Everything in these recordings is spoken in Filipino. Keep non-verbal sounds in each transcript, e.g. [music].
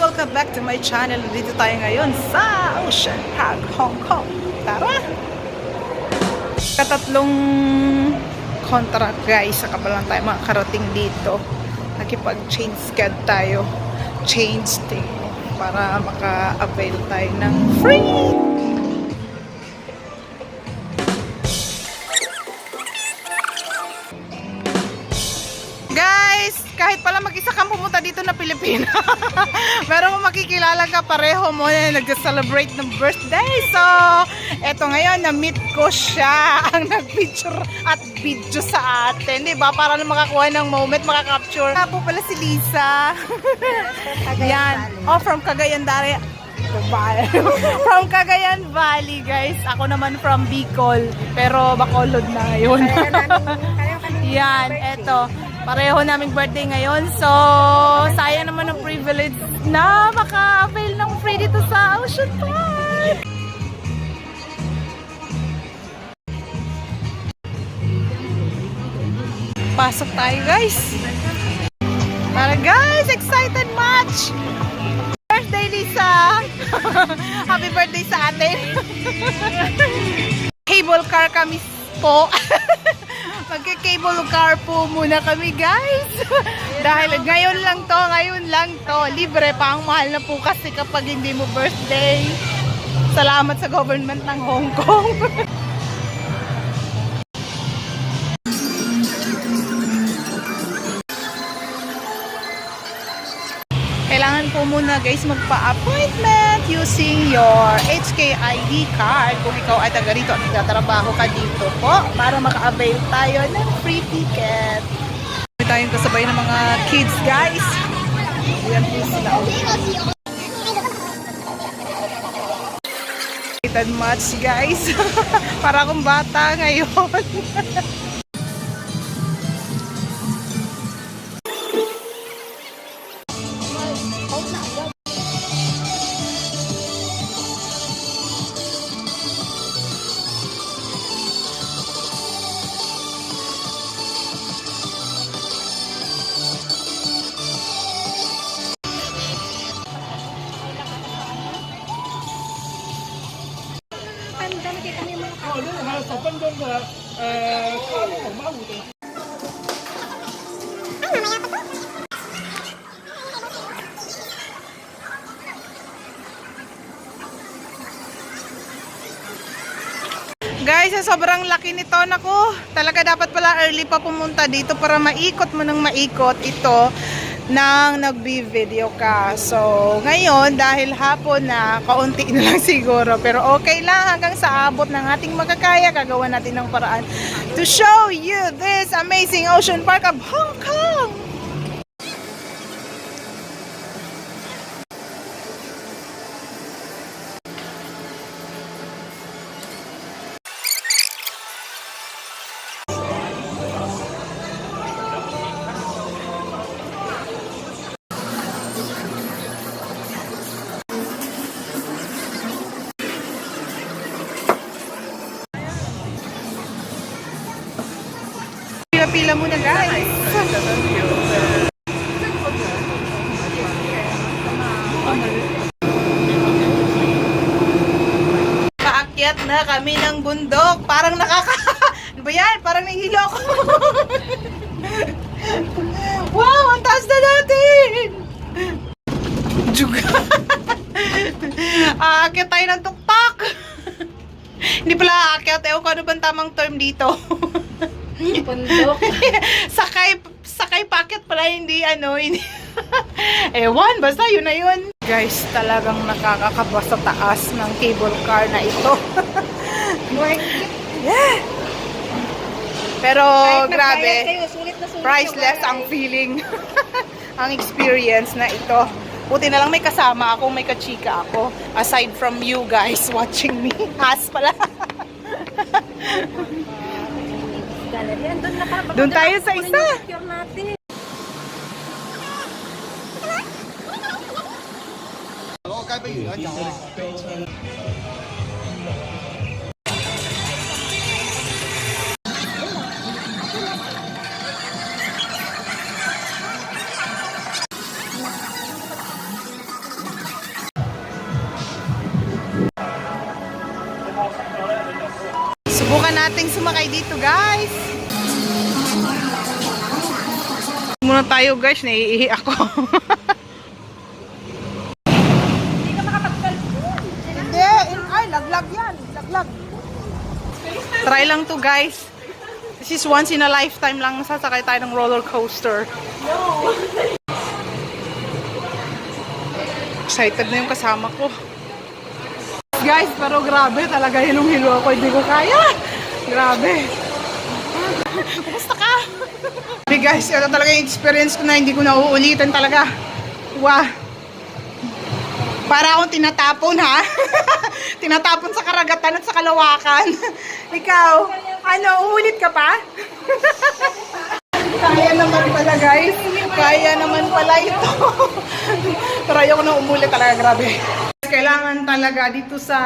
Welcome back to my channel. Dito tayo ngayon sa Ocean Park, Hong Kong. Tara! Katatlong contract guys. Saka pa lang tayo makakarating dito. Nakipag-change scad tayo. Change thing. Para maka-avail tayo ng free! Dito na Pilipina, [laughs] meron mo makikilala ka pareho mo na nag-celebrate ng birthday. So, eto ngayon, na-meet ko siya [laughs] ang nag-picture at video sa atin. Di ba? Para lang makakuha ng moment, makaka-capture. Nga po pala si Lisa. Yan. Oh, from Cagayan Valley. [laughs] from Cagayan Valley, guys. Ako naman from Bicol. Pero Bacolod na ngayon. Yan, eto. Pareho naming birthday ngayon. So, sayang naman ang privilege na maka-avail ng free dito sa Ocean Park. Pasok tayo, guys. Tara, guys! Excited much! Birthday, Lisa! [laughs] Happy birthday sa atin! [laughs] Cable car kami po. [laughs] Magka-cable car po muna kami, guys. [laughs] Dahil ngayon lang to, ngayon lang to. Libre pa ang mahal na po kasi kapag hindi mo birthday. Salamat sa government ng Hong Kong. [laughs] po muna guys magpa-appointment using your HKID card kung ikaw ay taga rito at nagtatrabaho ka dito po para maka-avail tayo ng free ticket. May tayong kasabay ng mga kids guys. Ayan po sila. Excited much guys. [laughs] para akong bata ngayon. [laughs] sobrang laki nito, nako, talaga dapat pala early pa pumunta dito para maikot mo ng maikot ito nang nagbi-video ka. So, ngayon, dahil hapon na, kaunti na lang [laughs] siguro. Pero okay lang hanggang sa abot ng ating makakaya, gagawa natin ng paraan to show you this amazing ocean park of Hong Kong. Pila-pila muna guys. Paakyat na kami ng bundok. Parang nakaka... [laughs] Ano ba yan? Parang nahihilo ako. [laughs] wow! Ang taas na natin! Juga. [laughs] Aakyat tayo ng tukpak. Hindi pala aakyat. Ewan ko ano bang tamang term dito. [laughs] Bundok. [laughs] sakay sakay packet pala hindi ano hindi. [laughs] Ewan basta yun na yun. Guys talagang nakakakaba sa taas ng cable car na ito. Yeah. pero grabe. sulit na sulit priceless ang feeling. Ang experience na ito. Buti na lang may kasama ako may kachika ako. Aside from you guys watching me. Has pala Gallery. Andun na pa. Doon tayo sa isa. Natin. nating Muna tayo, guys. Naiihi ako. Hindi ka makapagkal. Hindi. Ay, laglag yan. Laglag. Try lang to, guys. This is once in a lifetime lang sasakay tayo ng roller coaster. Excited na yung kasama ko. Guys, pero grabe talaga hilong-hilo ako. Hindi ko kaya. Grabe. Guys, ito talaga yung experience ko na hindi ko na uulitin talaga. Wow. Para akong tinatapon ha. [laughs] tinatapon sa karagatan at sa kalawakan. [laughs] Ikaw, ano, uulit ka pa? [laughs] Kaya naman pala guys. Kaya naman pala ito. Pero ayoko na umulit talaga, grabe. Kailangan talaga dito sa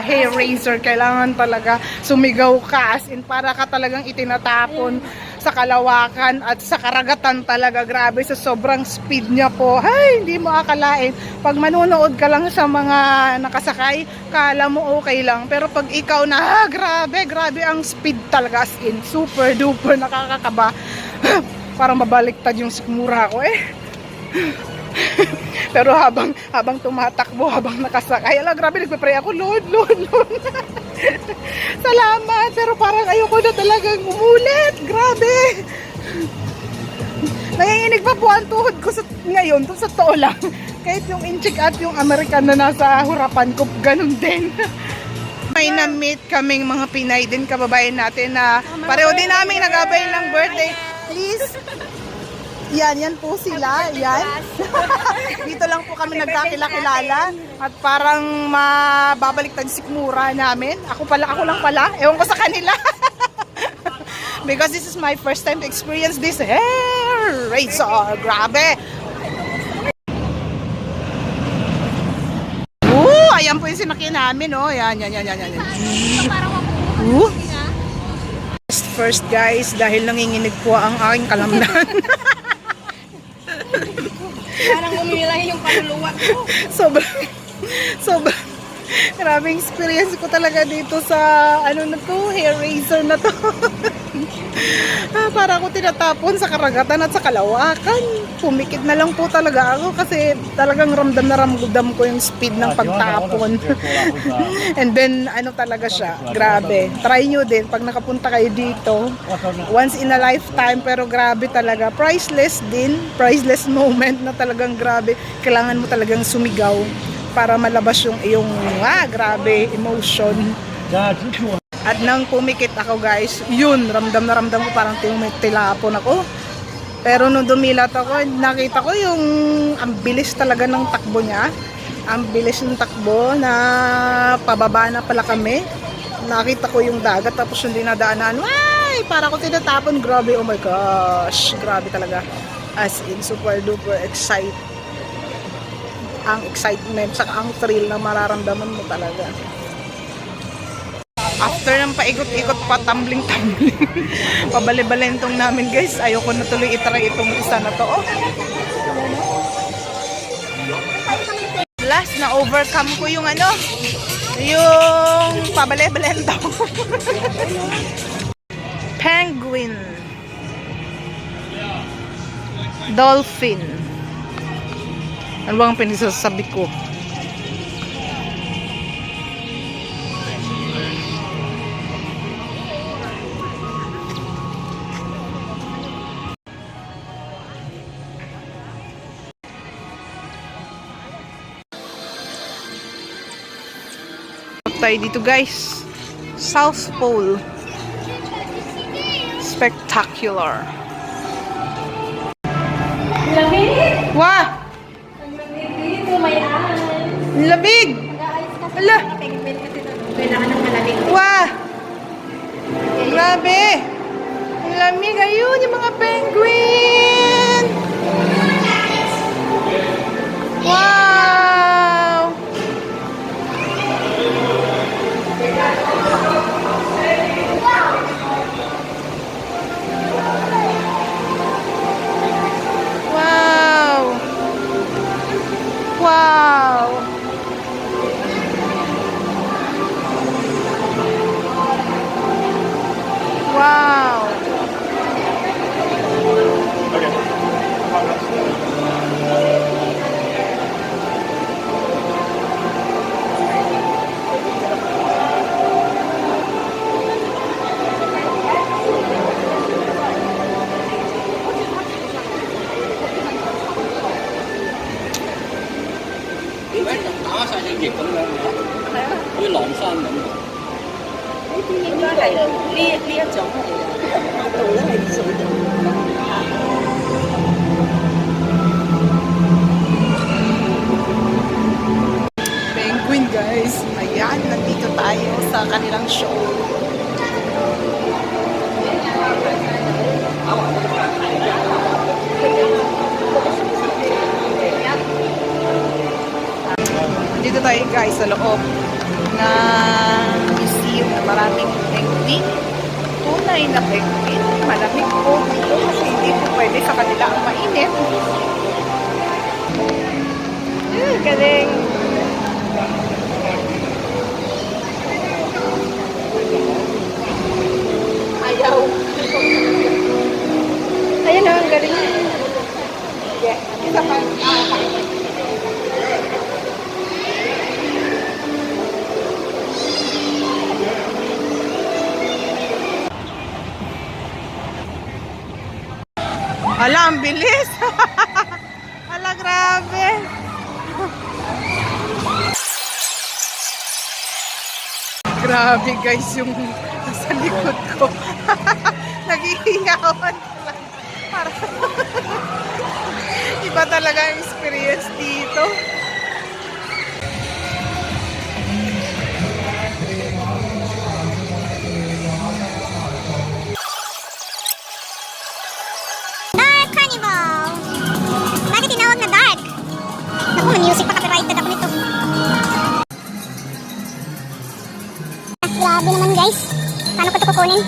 hair razor, kailangan talaga sumigaw ka as in para ka talagang itinatapon sa kalawakan at sa karagatan talaga. Grabe sa sobrang speed niya po. Ay, hindi mo akalain. Pag manunood ka lang sa mga nakasakay, kala mo okay lang. Pero pag ikaw na, ah, grabe, grabe ang speed talaga as in. Super duper nakakakaba. [laughs] Parang mabaliktad yung sikmura ko eh. [laughs] Pero habang habang tumatakbo, habang nakasakay, ala grabe nagpe-pray ako, Lord, Lord, Lord. [laughs] Salamat, pero parang ayoko na talagang umulit. Grabe. [laughs] Nanginginig pa po ang tuhod ko sa, ngayon, to sa totoo lang. Kahit yung inchik at yung American na nasa hurapan ko, ganun din. May na-meet kaming mga Pinay din, kababayan natin na pareho din namin nag-abay ng birthday. Please, yan, yan po sila. Yan. [laughs] Dito lang po kami nagkakilala at parang mababaliktad sikmura namin. Ako pala, ako lang pala. Ewan ko sa kanila. [laughs] Because this is my first time to experience this hair razor. Grabe. Ooh, ayan po yung sinakyan namin, oh. Yan, yan, yan, yan, yan. Ooh. na. First guys, dahil nanginginig po ang aking kalamnan. [laughs] Parang umilahin yung kaluluwa ko. sobrang, sobrang, [laughs] grabe experience ko talaga dito sa, ano na to, hair razor na to. [laughs] ah, para ako tinatapon sa karagatan at sa kalawakan. Pumikit na lang po talaga ako kasi talagang ramdam na ramdam ko yung speed ng pagtapon. [laughs] And then, ano talaga siya, grabe. Try nyo din pag nakapunta kayo dito. Once in a lifetime, pero grabe talaga. Priceless din. Priceless moment na talagang grabe. Kailangan mo talagang sumigaw para malabas yung iyong, ah, grabe, emotion. At nang pumikit ako guys, yun, ramdam na ramdam ko parang tilapon ako. Pero nung dumilat ako, nakita ko yung ang bilis talaga ng takbo niya. Ang bilis ng takbo na pababa na pala kami. Nakita ko yung dagat tapos yung dinadaanan. Ay, para ko tinatapon. Grabe, oh my gosh. Grabe talaga. As in, super duper excited. Ang excitement, saka ang thrill na mararamdaman mo talaga. After ng paikot-ikot pa, tumbling-tumbling. [laughs] Pabali-balentong namin guys. Ayoko na tuloy itry itong isa na to. Oh. Last na overcome ko yung ano, yung pabali-balentong. [laughs] Penguin. Dolphin. Ano bang pinisasabi ko? tayo dito guys. South Pole. Spectacular. Lamig! May ahas. Labig! Nag-aayos kasi Ala! penguin kasi kailangan ng malamig. Wah! Grabe! Ang lamig. Ayun, yung mga penguin! Wow! 轻翼咁样嘅，好似狼山咁。应该系呢呢一种嚟嘅，度咧系水度。 Penguin guys. Ayan, nandito tayo sa kanilang show. Dito tayo guys sa loob na museum na maraming penguin. Tunay na penguin. Malamig po dito kasi hindi po pwede sa kanila ang mainit. Eh, galing. Ayaw. Ayun na, ang galing. Yeah. Isa pa. Ah, Hala, ang bilis. Hala, [laughs] grabe. Grabe guys yung nasa likod ko. [laughs] Naghihiyawan pala. Para [laughs] Iba talaga ang experience dito. Ito kukunin?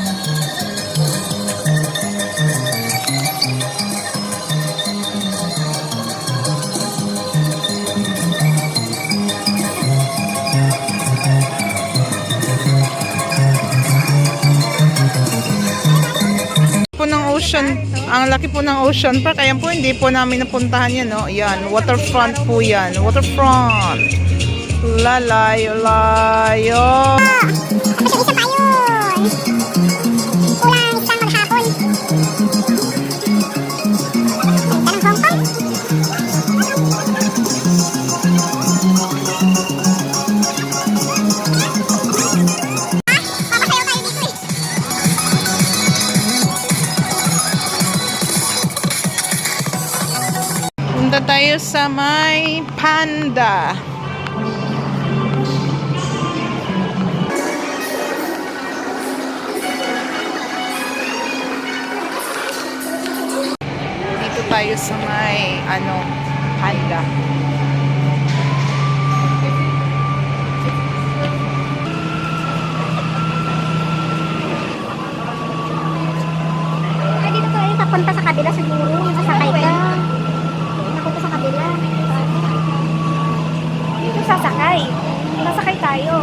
po ng ocean, ang laki po ng ocean park, ayan po, hindi po namin napuntahan yan, no? Yan, waterfront po yan, waterfront. Lalayo, layo. Kasi sa may panda. Dito tayo sa may ano, panda. Ay, dito tayo papunta sa kabila siguro. Sasakay ka. Napunta sa kabila. Dito sasakay. Sasakay tayo.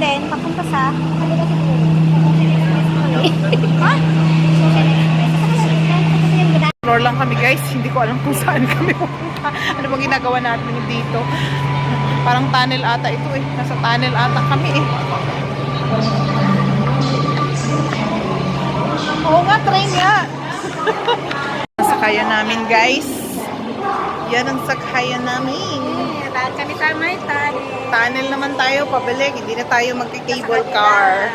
Then, papunta sa kabila siguro. Ha? Explore lang kami guys, hindi ko alam kung saan kami pupunta. [laughs] Ano bang ginagawa natin dito? Parang tunnel ata ito eh. Nasa tunnel ata kami eh. Oo nga, train nga. [laughs] Sakayan namin guys. Yan ang sakayan namin. Lahat kami sa may tali. Tunnel naman tayo, pabalik. Hindi na tayo magki-cable car.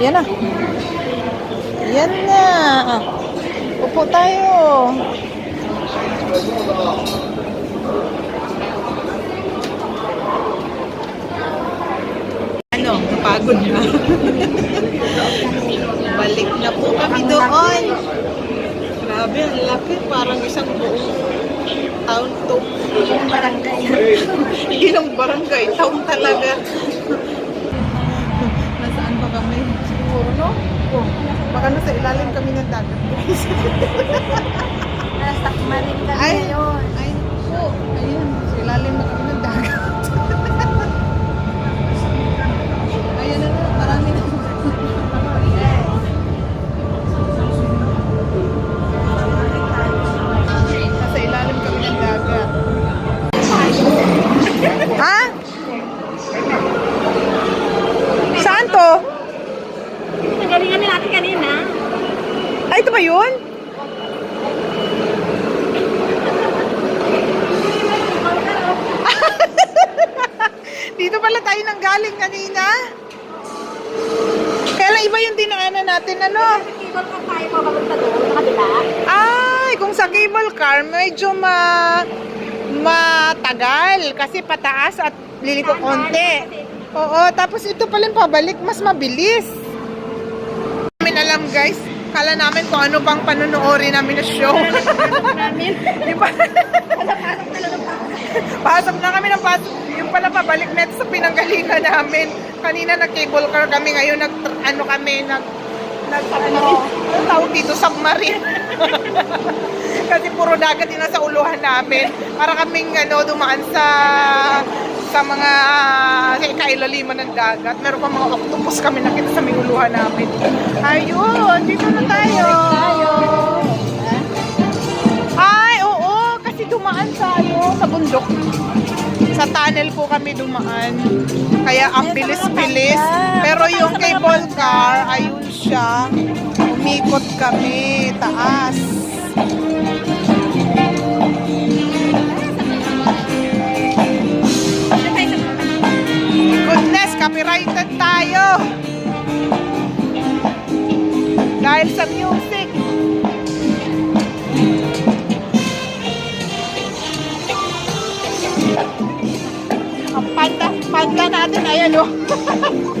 Yan na. Yan na. Upo tayo. Ano, napagod na. Balik na po kami doon. Grabe, ang laki. Parang isang buong town to. Barangay. Ilang barangay, town talaga. Baka nasa ilalim kami ng dagat. Nasa Marin kami Ay, ngayon. ay, po. Ayun, sa ilalim na kami ng dagat. Ito ba yun? [laughs] Dito pala tayo nang galing kanina. Kailan iba yung dinaanan natin, ano? Cable car tayo papunta doon, nakabila. Ay, kung sa cable car, medyo ma matagal kasi pataas at liliko konti. Oo, tapos ito pala yung pabalik, mas mabilis. Namin alam guys, kala namin kung ano bang panunuorin namin na show. [laughs] Di ba? pasok na kami ng pasok. Yung pala pabalik ito sa pinanggalingan namin. Kanina nag-cable car kami, ngayon nag, ano kami, nag, nag, ano, ano tawag dito, submarine. [laughs] Kasi puro dagat yung nasa uluhan namin. Para kaming ano, dumaan sa sa mga sa kailaliman ng dagat. Meron pa mga octopus kami nakita sa may uluhan namin. Ayun, dito na tayo. Ay, oo, kasi dumaan tayo sa bundok. Sa tunnel po kami dumaan. Kaya ang bilis-bilis. Pero yung cable car, ayun siya. Umikot kami, taas. Copyrighted tayo. Dahil sa music. Ang panda, panda natin, ayan o. Ha? [laughs]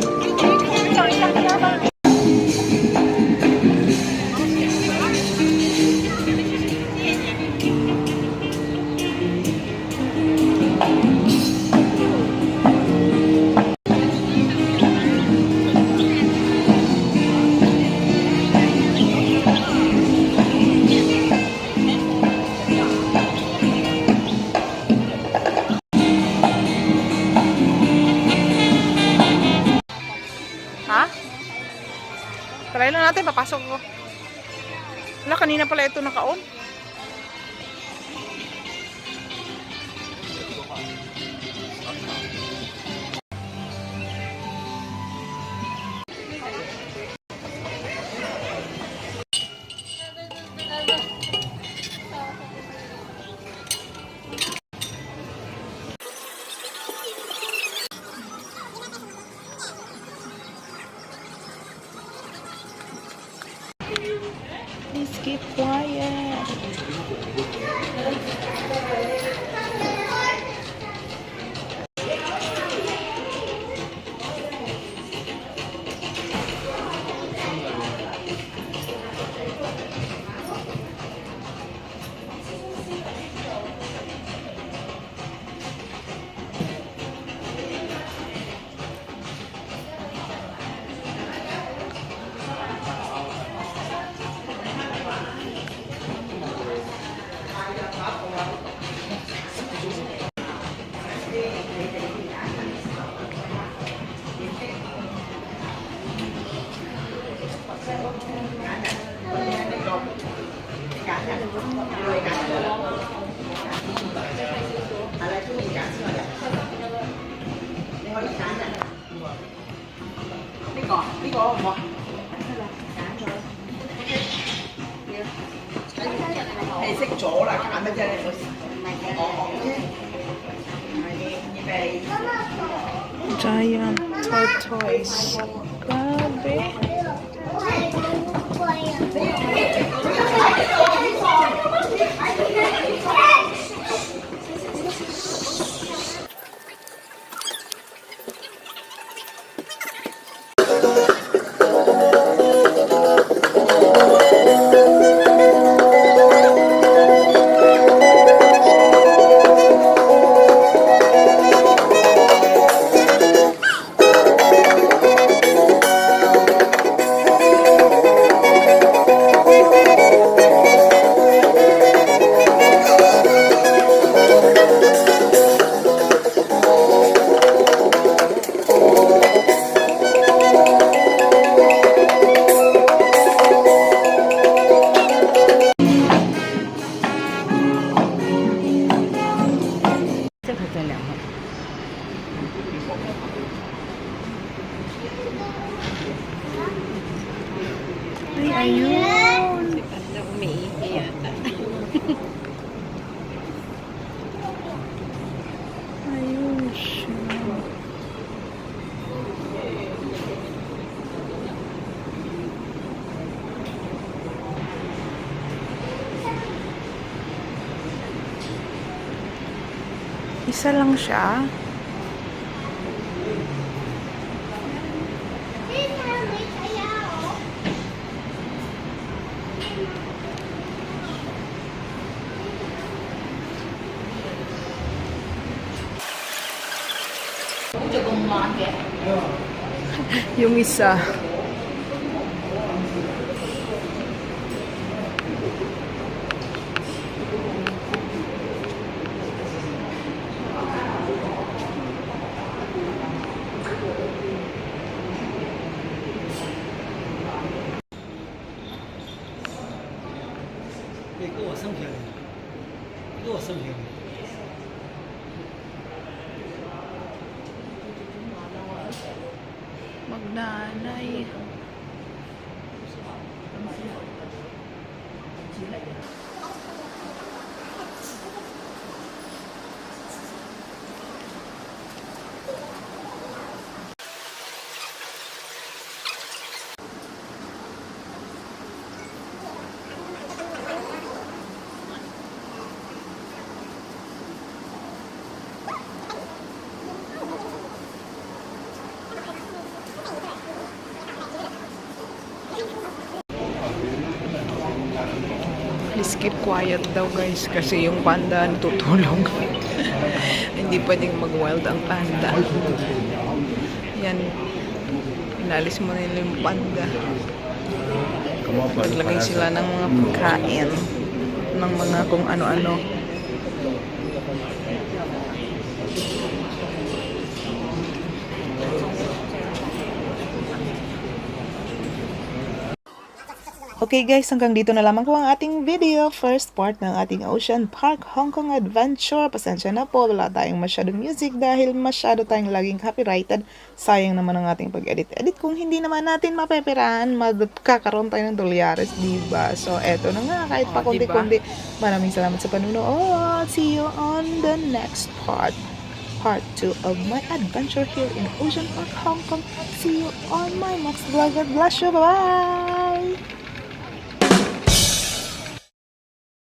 kanina pala ito naka-on. Isa lang siya. Yung isa. Keep quiet daw guys kasi yung panda natutulog. [laughs] Hindi pwedeng mag-wild ang panda. Yan. Inalis mo nila yung panda. Naglagay sila ng mga pagkain. Ng mga kung ano-ano. Okay guys, hanggang dito na lamang po ang ating video. First part ng ating Ocean Park Hong Kong Adventure. Pasensya na po, wala tayong masyadong music dahil masyado tayong laging copyrighted. Sayang naman ang ating pag-edit-edit. Kung hindi naman natin mapeperahan, magkakaroon tayo ng dolyares, diba? So, eto na nga, kahit pa Oh, diba? kundi-kundi. Maraming salamat sa panunood. See you on the next part. Part 2 of my adventure here in Ocean Park, Hong Kong. See you on my next vlog. God bless you. Bye-bye!